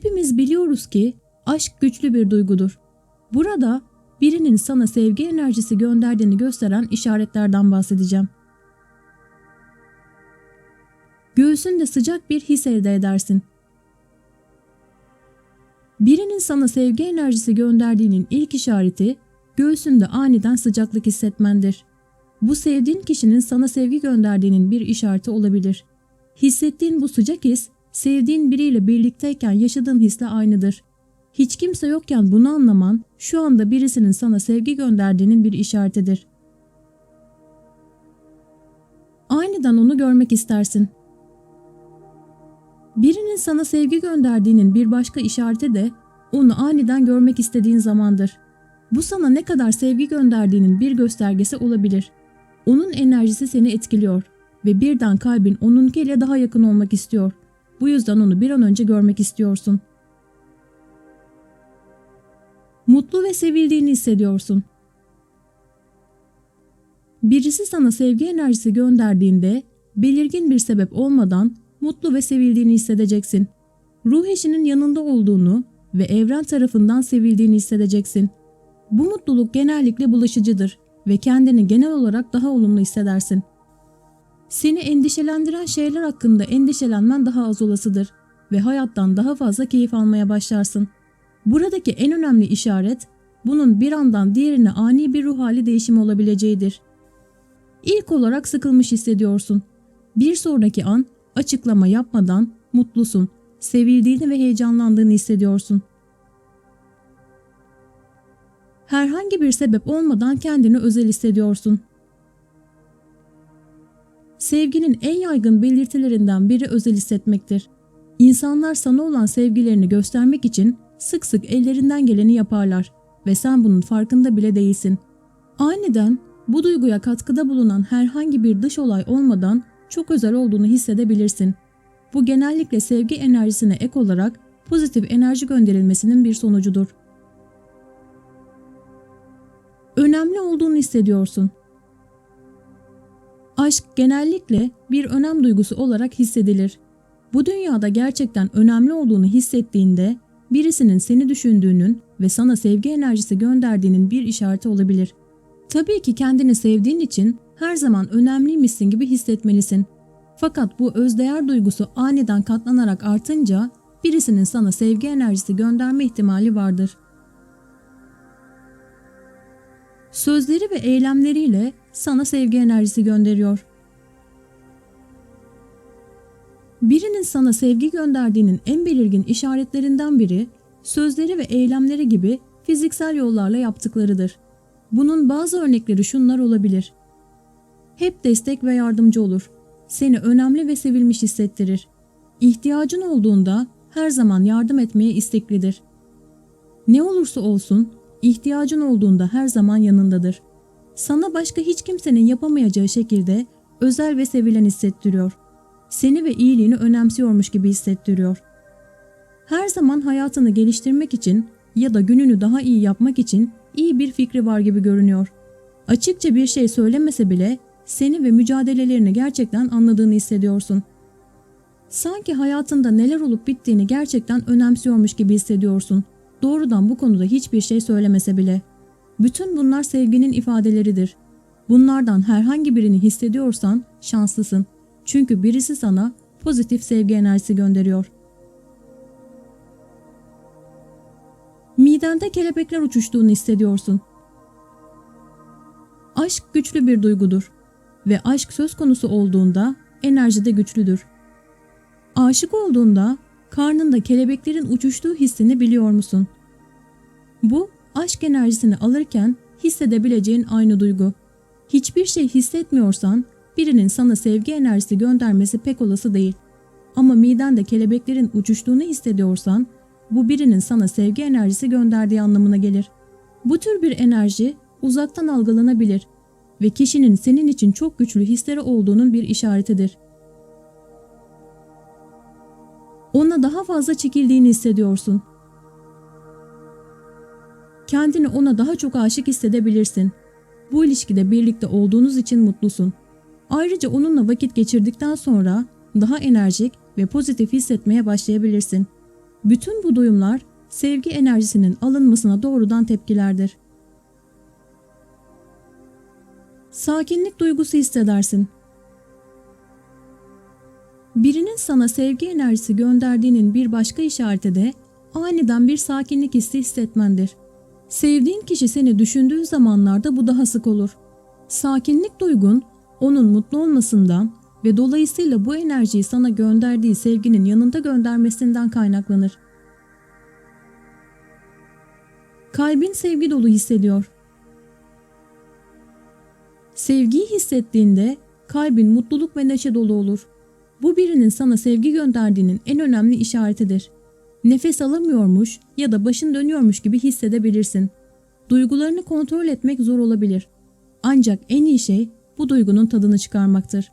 Hepimiz biliyoruz ki aşk güçlü bir duygudur. Burada birinin sana sevgi enerjisi gönderdiğini gösteren işaretlerden bahsedeceğim. Göğsünde sıcak bir his elde edersin. Birinin sana sevgi enerjisi gönderdiğinin ilk işareti göğsünde aniden sıcaklık hissetmendir. Bu sevdiğin kişinin sana sevgi gönderdiğinin bir işareti olabilir. Hissettiğin bu sıcak his, sevdiğin biriyle birlikteyken yaşadığın hisle aynıdır. Hiç kimse yokken bunu anlaman, şu anda birisinin sana sevgi gönderdiğinin bir işaretidir. Aniden onu görmek istersin. Birinin sana sevgi gönderdiğinin bir başka işareti de onu aniden görmek istediğin zamandır. Bu sana ne kadar sevgi gönderdiğinin bir göstergesi olabilir. Onun enerjisi seni etkiliyor ve birden kalbin onunkiyle daha yakın olmak istiyor. Bu yüzden onu bir an önce görmek istiyorsun. Mutlu ve sevildiğini hissediyorsun. Birisi sana sevgi enerjisi gönderdiğinde belirgin bir sebep olmadan mutlu ve sevildiğini hissedeceksin. Ruh eşinin yanında olduğunu ve evren tarafından sevildiğini hissedeceksin. Bu mutluluk genellikle bulaşıcıdır ve kendini genel olarak daha olumlu hissedersin. Seni endişelendiren şeyler hakkında endişelenmen daha az olasıdır ve hayattan daha fazla keyif almaya başlarsın. Buradaki en önemli işaret bunun bir andan diğerine ani bir ruh hali değişimi olabileceğidir. İlk olarak sıkılmış hissediyorsun. Bir sonraki an açıklama yapmadan mutlusun, sevildiğini ve heyecanlandığını hissediyorsun. Herhangi bir sebep olmadan kendini özel hissediyorsun. Sevginin en yaygın belirtilerinden biri özel hissetmektir. İnsanlar sana olan sevgilerini göstermek için sık sık ellerinden geleni yaparlar ve sen bunun farkında bile değilsin. Aniden bu duyguya katkıda bulunan herhangi bir dış olay olmadan çok özel olduğunu hissedebilirsin. Bu genellikle sevgi enerjisine ek olarak pozitif enerji gönderilmesinin bir sonucudur. Önemli olduğunu hissediyorsun. Aşk genellikle bir önem duygusu olarak hissedilir. Bu dünyada gerçekten önemli olduğunu hissettiğinde birisinin seni düşündüğünün ve sana sevgi enerjisi gönderdiğinin bir işareti olabilir. Tabii ki kendini sevdiğin için her zaman önemliymişsin gibi hissetmelisin. Fakat bu özdeğer duygusu aniden katlanarak artınca birisinin sana sevgi enerjisi gönderme ihtimali vardır. Sözleri ve eylemleriyle sana sevgi enerjisi gönderiyor. Birinin sana sevgi gönderdiğinin en belirgin işaretlerinden biri sözleri ve eylemleri gibi fiziksel yollarla yaptıklarıdır. Bunun bazı örnekleri şunlar olabilir. Hep destek ve yardımcı olur. Seni önemli ve sevilmiş hissettirir. İhtiyacın olduğunda her zaman yardım etmeye isteklidir. Ne olursa olsun ihtiyacın olduğunda her zaman yanındadır. Sana başka hiç kimsenin yapamayacağı şekilde özel ve sevilen hissettiriyor. Seni ve iyiliğini önemsiyormuş gibi hissettiriyor. Her zaman hayatını geliştirmek için ya da gününü daha iyi yapmak için iyi bir fikri var gibi görünüyor. Açıkça bir şey söylemese bile seni ve mücadelelerini gerçekten anladığını hissediyorsun. Sanki hayatında neler olup bittiğini gerçekten önemsiyormuş gibi hissediyorsun. Doğrudan bu konuda hiçbir şey söylemese bile. Bütün bunlar sevginin ifadeleridir. Bunlardan herhangi birini hissediyorsan şanslısın. Çünkü birisi sana pozitif sevgi enerjisi gönderiyor. Midende kelebekler uçuştuğunu hissediyorsun. Aşk güçlü bir duygudur ve aşk söz konusu olduğunda enerji de güçlüdür. Aşık olduğunda karnında kelebeklerin uçuştuğu hissini biliyor musun? Bu aşk enerjisini alırken hissedebileceğin aynı duygu. Hiçbir şey hissetmiyorsan birinin sana sevgi enerjisi göndermesi pek olası değil. Ama midende kelebeklerin uçuştuğunu hissediyorsan bu birinin sana sevgi enerjisi gönderdiği anlamına gelir. Bu tür bir enerji uzaktan algılanabilir ve kişinin senin için çok güçlü hisleri olduğunun bir işaretidir. Ona daha fazla çekildiğini hissediyorsun. Kendini ona daha çok aşık hissedebilirsin. Bu ilişkide birlikte olduğunuz için mutlusun. Ayrıca onunla vakit geçirdikten sonra daha enerjik ve pozitif hissetmeye başlayabilirsin. Bütün bu duyumlar sevgi enerjisinin alınmasına doğrudan tepkilerdir. Sakinlik duygusu hissedersin. Birinin sana sevgi enerjisi gönderdiğinin bir başka işareti de aniden bir sakinlik hissi hissetmendir. Sevdiğin kişi seni düşündüğü zamanlarda bu daha sık olur. Sakinlik duygun onun mutlu olmasından ve dolayısıyla bu enerjiyi sana gönderdiği sevginin yanında göndermesinden kaynaklanır. Kalbin sevgi dolu hissediyor. Sevgiyi hissettiğinde kalbin mutluluk ve neşe dolu olur. Bu birinin sana sevgi gönderdiğinin en önemli işaretidir. Nefes alamıyormuş ya da başın dönüyormuş gibi hissedebilirsin. Duygularını kontrol etmek zor olabilir. Ancak en iyi şey bu duygunun tadını çıkarmaktır.